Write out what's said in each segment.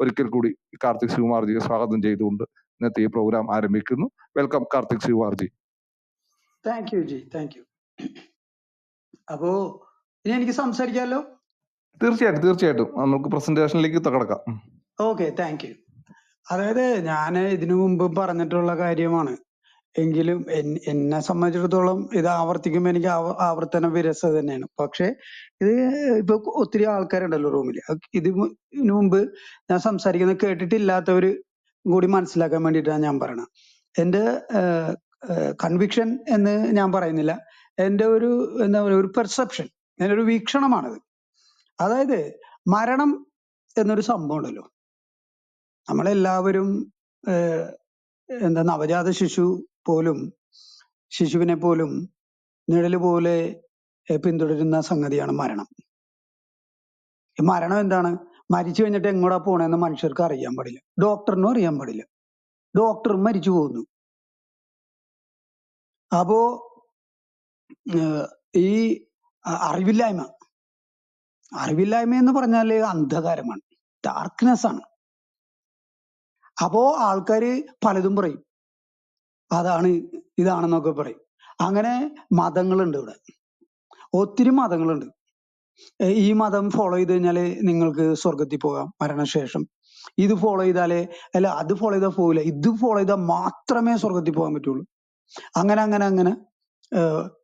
ഒരിക്കൽ കൂടി കാർത്തിക് ശിവകുമാർജിയെ സ്വാഗതം ചെയ്തുകൊണ്ട് ഇന്നത്തെ ഈ പ്രോഗ്രാം ആരംഭിക്കുന്നു. Welcome Karthik Sivakumar ji thank you ji thank you അപ്പോ ഇനി എനിക്ക് സംസാരിക്കാമല്ലോ തീർച്ചയായിട്ടും തീർച്ചയായിട്ടും. നമുക്ക് പ്രസന്റേഷനിലേക്ക് തകടക്കാം. ഓക്കെ താങ്ക് യു അതായത് ഞാൻ ഇതിനു മുമ്പ് പറഞ്ഞിട്ടുള്ള കാര്യമാണ്. എങ്കിലും എൻ- എന്നെ സംബന്ധിച്ചിടത്തോളം ഇത് ആവർത്തിക്കുമ്പോൾ എനിക്ക് ആവ- ആവർത്തന വിരസത തന്നെയാണ്. പക്ഷെ ഇത് ഇപ്പൊ ഒത്തിരി ആൾക്കാരുണ്ടല്ലോ റൂമിൽ ഇത് ഇതിന് മുമ്പ് ഞാൻ സംസാരിക്കുന്നത് കേട്ടിട്ടില്ലാത്തവര് കൂടി മനസ്സിലാക്കാൻ വേണ്ടിയിട്ടാണ് ഞാൻ പറയണത്. എന്റെ കൺവിക്ഷൻ എന്ന് ഞാൻ പറയുന്നില്ല. എന്റെ ഒരു എന്താ പറയുക ഒരു പെർസെപ്ഷൻ എന്റെ ഒരു വീക്ഷണമാണത്. അതായത് മരണം എന്നൊരു സംഭവം ഉണ്ടല്ലോ. നമ്മളെല്ലാവരും ഏഹ്, എന്താ നവജാത ശിശു പോലും ശിശുവിനെ പോലും നിഴൽ പോലെ പിന്തുടരുന്ന സംഗതിയാണ് മരണം. ഈ മരണം എന്താണ്? മരിച്ചു കഴിഞ്ഞിട്ട് എങ്ങോട്ടാ പോണെന്ന് മനുഷ്യർക്ക് അറിയാൻ പാടില്ല. ഡോക്ടറിനും അറിയാൻ പാടില്ല. ഡോക്ടറും മരിച്ചു പോകുന്നു. അപ്പോ ഈ അറിവില്ലായ്മ. അറിവില്ലായ്മ എന്ന് പറഞ്ഞാൽ അന്ധകാരമാണ്. ഡാർക്ക്നെസ് ആണ്. അപ്പോ ആൾക്കാര് പലതും പറയും. അതാണ് ഇതാണെന്നൊക്കെ പറയും. അങ്ങനെ മതങ്ങളുണ്ട് ഇവിടെ. ഒത്തിരി മതങ്ങളുണ്ട്. ഈ മതം ഫോളോ ചെയ്ത് കഴിഞ്ഞാൽ നിങ്ങൾക്ക് സ്വർഗത്തിൽ പോകാം മരണശേഷം. ഇത് ഫോളോ ചെയ്താലേ അല്ല അത് ഫോളോ ചെയ്താൽ പോകില്ല ഇത് ഫോളോ ചെയ്താൽ മാത്രമേ സ്വർഗത്തിൽ പോകാൻ പറ്റുള്ളൂ. അങ്ങനെ അങ്ങനെ അങ്ങനെ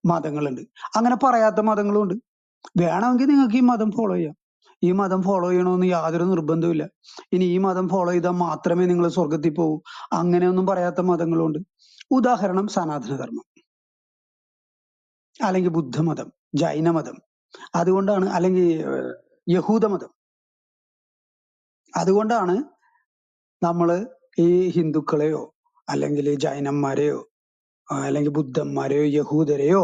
മതങ്ങളുണ്ട്. അങ്ങനെ പറയാത്ത മതങ്ങളും ഉണ്ട് വേണമെങ്കിൽ നിങ്ങൾക്ക് ഈ മതം ഫോളോ ചെയ്യാം. ഈ മതം ഫോളോ ചെയ്യണമെന്ന് യാതൊരു നിർബന്ധവുമില്ല. ഇനി ഈ മതം ഫോളോ ചെയ്താൽ മാത്രമേ നിങ്ങൾ സ്വർഗത്തിൽ പോകൂ അങ്ങനെയൊന്നും പറയാത്ത മതങ്ങളുണ്ട്. ഉദാഹരണം സനാതനധർമ്മം. അല്ലെങ്കിൽ ബുദ്ധമതം ജൈനമതം. അതുകൊണ്ടാണ് അല്ലെങ്കിൽ യഹൂദമതം. അതുകൊണ്ടാണ് നമ്മൾ ഈ ഹിന്ദുക്കളെയോ അല്ലെങ്കിൽ ജൈനന്മാരെയോ അല്ലെങ്കിൽ ബുദ്ധന്മാരെയോ യഹൂദരെയോ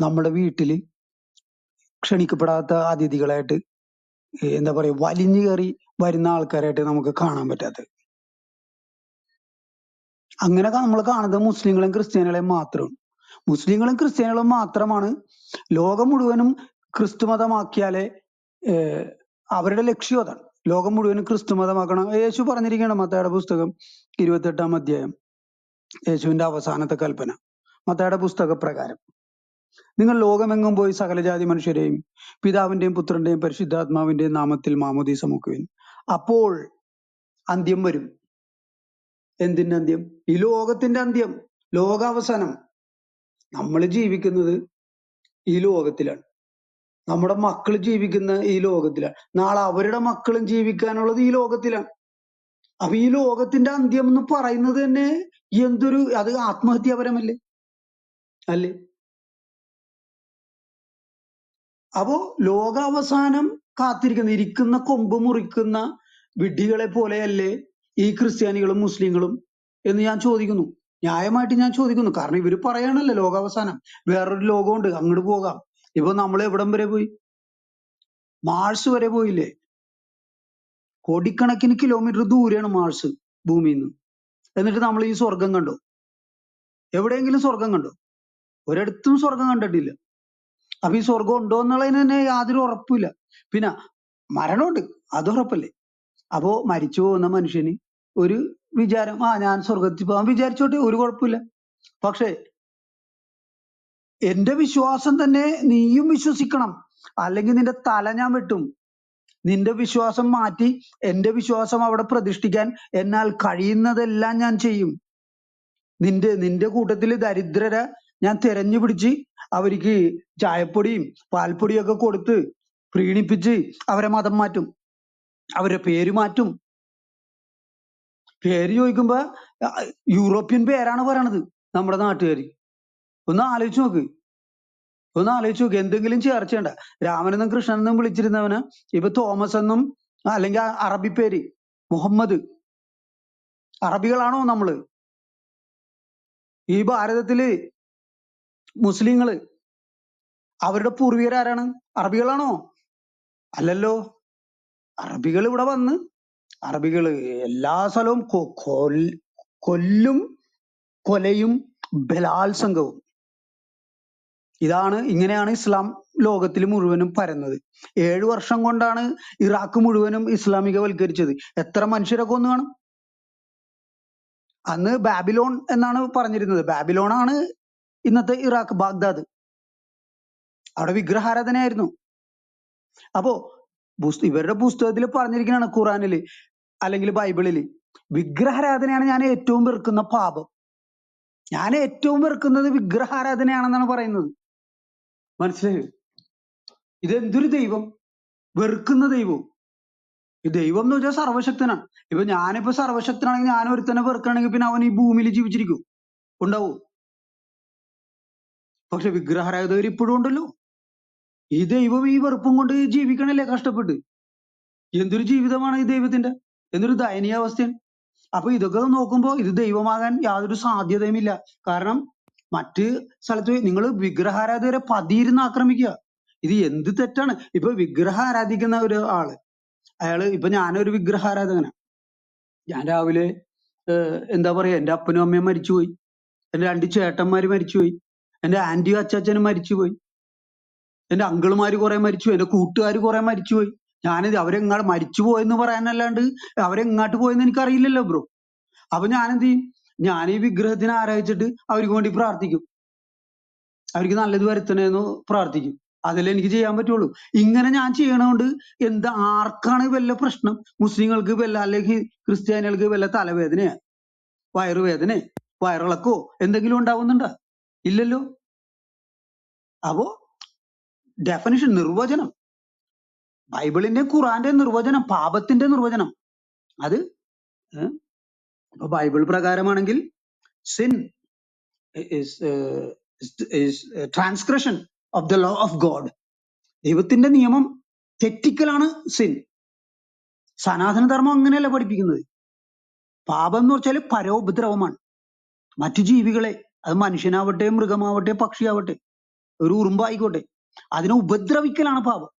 നമ്മുടെ വീട്ടിൽ ക്ഷണിക്കപ്പെടാത്ത അതിഥികളായിട്ട് എന്താ പറയാ വലിഞ്ഞു കയറി വരുന്ന ആൾക്കാരായിട്ട് നമുക്ക് കാണാൻ പറ്റാത്തത്. അങ്ങനെ നമ്മൾ കാണുന്നത് മുസ്ലിങ്ങളെയും ക്രിസ്ത്യാനികളെയും മാത്രമാണ്. മുസ്ലിങ്ങളും ക്രിസ്ത്യാനികളും മാത്രമാണ് ലോകം മുഴുവനും ക്രിസ്തുമതമാക്കിയാലേ അവരുടെ ലക്ഷ്യം അതാണ്. ലോകം മുഴുവനും ക്രിസ്തുമതമാക്കണം. യേശു പറഞ്ഞിരിക്കുകയാണ് മത്തയുടെ പുസ്തകം ഇരുപത്തെട്ടാം അധ്യായം. യേശുവിന്റെ അവസാനത്തെ കൽപ്പന. മത്തയുടെ പുസ്തക പ്രകാരം നിങ്ങൾ ലോകമെങ്ങും പോയി സകലജാതി മനുഷ്യരെയും പിതാവിന്റെയും പുത്രന്റെയും പരിശുദ്ധാത്മാവിന്റെയും നാമത്തിൽ മാമോദീസ മുക്കുവിൻ അപ്പോൾ അന്ത്യം വരും. എന്തിന്റെ അന്ത്യം? ഈ ലോകത്തിന്റെ അന്ത്യം ലോകാവസാനം. നമ്മൾ ജീവിക്കുന്നത് ഈ ലോകത്തിലാണ്. നമ്മുടെ മക്കൾ ജീവിക്കുന്ന ഈ ലോകത്തിലാണ്. നാളെ അവരുടെ മക്കളും ജീവിക്കാനുള്ളത് ഈ ലോകത്തിലാണ്. അപ്പൊ ഈ ലോകത്തിന്റെ അന്ത്യം എന്ന് പറയുന്നത് തന്നെ എന്തൊരു അത് ആത്മഹത്യാപരമല്ലേ? അല്ലേ? അപ്പോ ലോകാവസാനം കാത്തിരിക്കുന്ന ഇരിക്കുന്ന കൊമ്പ് മുറിക്കുന്ന വിഡ്ഢികളെ പോലെയല്ലേ ഈ ക്രിസ്ത്യാനികളും മുസ്ലിങ്ങളും എന്ന് ഞാൻ ചോദിക്കുന്നു. ന്യായമായിട്ട് ഞാൻ ചോദിക്കുന്നു. കാരണം ഇവർ പറയാണല്ലോ ലോകാവസാനം. വേറൊരു ലോകമുണ്ട്. അങ്ങോട്ട് പോകാം. ഇപ്പൊ നമ്മൾ എവിടം വരെ പോയി? മാഴ്സ് വരെ പോയില്ലേ? കോടിക്കണക്കിന് കിലോമീറ്റർ ദൂരെയാണ് മാഴ്സ് ഭൂമിയിൽ നിന്ന് എന്നിട്ട് നമ്മൾ ഈ സ്വർഗം കണ്ടോ? എവിടെയെങ്കിലും സ്വർഗം കണ്ടോ? ഒരിടത്തും സ്വർഗം കണ്ടിട്ടില്ല. അപ്പൊ ഈ സ്വർഗം ഉണ്ടോ എന്നുള്ളതിന് തന്നെ യാതൊരു ഉറപ്പില്ല പിന്നെ മരണമുണ്ട്. അത് ഉറപ്പല്ലേ? അപ്പോ മരിച്ചു പോകുന്ന മനുഷ്യന് ഒരു വിചാരം ആ ഞാൻ സ്വർഗത്തിൽ പോകാൻ വിചാരിച്ചോട്ടെ ഒരു കുഴപ്പമില്ല. പക്ഷേ എന്റെ വിശ്വാസം തന്നെ നീയും വിശ്വസിക്കണം. അല്ലെങ്കിൽ നിന്റെ തല ഞാൻ വെട്ടും. നിന്റെ വിശ്വാസം മാറ്റി എന്റെ വിശ്വാസം അവിടെ പ്രതിഷ്ഠിക്കാൻ എന്നാൽ കഴിയുന്നതെല്ലാം ഞാൻ ചെയ്യും. നിന്റെ നിന്റെ കൂട്ടത്തിൽ ദരിദ്രരെ ഞാൻ തെരഞ്ഞു പിടിച്ച് അവർക്ക് ചായപ്പൊടിയും പാൽപ്പൊടിയും ഒക്കെ കൊടുത്ത് പ്രീണിപ്പിച്ച് അവരെ മതം മാറ്റും. അവരെ പേര് മാറ്റും. പേര് ചോദിക്കുമ്പോ യൂറോപ്യൻ പേരാണ് പറയണത് നമ്മുടെ നാട്ടുകാർ ഒന്ന് ആലോചിച്ച് നോക്ക്. ഒന്ന് ആലോചിച്ച് നോക്ക്. എന്തെങ്കിലും ചേർച്ചയുണ്ട രാമനെന്നും കൃഷ്ണനെന്നും വിളിച്ചിരുന്നവന് ഇപ്പൊ തോമസ് എന്നും അല്ലെങ്കിൽ അറബി പേര് മുഹമ്മദ്. അറബികളാണോ നമ്മൾ? ഈ ഭാരതത്തിൽ മുസ്ലിങ്ങൾ അവരുടെ പൂർവികർ ആരാണ് അറബികളാണോ? അല്ലല്ലോ. അറബികൾ ഇവിടെ വന്ന് അറബികൾ എല്ലാ സ്ഥലവും കൊല്ലും കൊലയും ബലാത്സംഗവും. ഇതാണ് ഇങ്ങനെയാണ് ഇസ്ലാം ലോകത്തിൽ മുഴുവനും പരന്നത്. ഏഴു വർഷം കൊണ്ടാണ് ഇറാഖ് മുഴുവനും ഇസ്ലാമികവൽക്കരിച്ചത്. എത്ര മനുഷ്യരൊക്കെ കൊന്നു കാണും അന്ന് ബാബിലോൺ എന്നാണ് പറഞ്ഞിരുന്നത്. ബാബിലോൺ ആണ് ഇന്നത്തെ ഇറാഖ് ബാഗ്ദാദ്. അവിടെ വിഗ്രഹാരാധനയായിരുന്നു. അപ്പോ ഇവരുടെ പുസ്തകത്തിൽ പറഞ്ഞിരിക്കുന്നതാണ് ഖുറാനിൽ അല്ലെങ്കിൽ ബൈബിളിൽ. വിഗ്രഹാരാധനയാണ് ഞാൻ ഏറ്റവും വെറുക്കുന്ന പാപം. ഞാൻ ഏറ്റവും വെറുക്കുന്നത് വിഗ്രഹാരാധനയാണെന്നാണ് പറയുന്നത്. മനസ്സിലായോ? ഇതെന്തൊരു ദൈവം? വെറുക്കുന്ന ദൈവവും. ഈ ദൈവം എന്ന് വെച്ചാൽ സർവശക്തനാണ്. ഇപ്പൊ ഞാനിപ്പോ സർവശക്തനാണെങ്കിൽ ഞാൻ ഒരുത്തനെ വെറുക്കണമെങ്കിൽ പിന്നെ അവൻ ഈ ഭൂമിയിൽ ജീവിച്ചിരിക്കും. ഉണ്ടാവൂ? പക്ഷെ വിഗ്രഹാരാധകർ ഇപ്പോഴും ഉണ്ടല്ലോ. ഈ ദൈവം ഈ വെറുപ്പും കൊണ്ട് ജീവിക്കണല്ലേ കഷ്ടപ്പെട്ട്? എന്തൊരു ജീവിതമാണ് ഈ ദൈവത്തിന്റെ എന്തൊരു ദയനീയാവസ്ഥയാണ് അപ്പൊ ഇതൊക്കെ നോക്കുമ്പോൾ ഇത് ദൈവമാകാൻ യാതൊരു സാധ്യതയുമില്ല കാരണം മറ്റ് സ്ഥലത്ത് നിങ്ങൾ വിഗ്രഹാരാധകരെ പതിയിരുന്ന് ആക്രമിക്കുക. ഇത് എന്ത് തെറ്റാണ്? ഇപ്പൊ വിഗ്രഹ ആരാധിക്കുന്ന ഒരു ആൾ അയാൾ ഇപ്പൊ ഞാനൊരു വിഗ്രഹാരാധകനാണ് ഞാൻ രാവിലെ എന്താ പറയാ എന്റെ അപ്പനും അമ്മയും മരിച്ചുപോയി. എന്റെ രണ്ട് ചേട്ടന്മാര് മരിച്ചുപോയി. എന്റെ ആന്റിയും അച്ചാച്ചനും മരിച്ചുപോയി. എന്റെ അങ്കിളുമാര് കുറെ മരിച്ചുപോയി. എന്റെ കൂട്ടുകാർ കുറെ മരിച്ചുപോയി. ഞാനിത് അവരെങ്ങാട് മരിച്ചു പോയെന്ന് പറയാനല്ലാണ്ട് അവരെങ്ങാട്ട് പോയെന്ന് എനിക്ക് അറിയില്ലല്ലോ ബ്രോ അപ്പൊ ഞാനെന്ത് ചെയ്യും? ഞാൻ ഈ വിഗ്രഹത്തിനെ ആരാധിച്ചിട്ട് അവർക്ക് വേണ്ടി പ്രാർത്ഥിക്കും. അവർക്ക് നല്ലത് വരുത്തണേന്ന് പ്രാർത്ഥിക്കും. അതല്ലേ എനിക്ക് ചെയ്യാൻ പറ്റുള്ളൂ. ഇങ്ങനെ ഞാൻ ചെയ്യണോണ്ട് എന്താ ആർക്കാണ് വല്ല പ്രശ്നം? മുസ്ലിങ്ങൾക്ക് വല്ല അല്ലെങ്കിൽ ക്രിസ്ത്യാനികൾക്ക് വല്ല തലവേദനയാ? വയറുവേദന വയറിളക്കോ? എന്തെങ്കിലും ഉണ്ടാവുന്നുണ്ടോ? ഇല്ലല്ലോ. അപ്പോ ഡെഫിനിഷൻ നിർവചനം. ബൈബിളിന്റെ ഖുറാന്റെ നിർവചനം പാപത്തിന്റെ നിർവചനം. അത് അപ്പൊ Bible പ്രകാരമാണെങ്കിൽ sin transgression of the law of God ദൈവത്തിന്റെ നിയമം തെറ്റിക്കലാണ് സിൻ സനാതനധർമ്മം അങ്ങനെയല്ല പഠിപ്പിക്കുന്നത്. പാപം എന്ന് വെച്ചാൽ പരോപദ്രവമാണ്. മറ്റു ജീവികളെ അത് മനുഷ്യനാവട്ടെ മൃഗമാവട്ടെ പക്ഷിയാവട്ടെ ഒരു ഉറുമ്പായിക്കോട്ടെ. അതിനെ ഉപദ്രവിക്കലാണ് പാപം.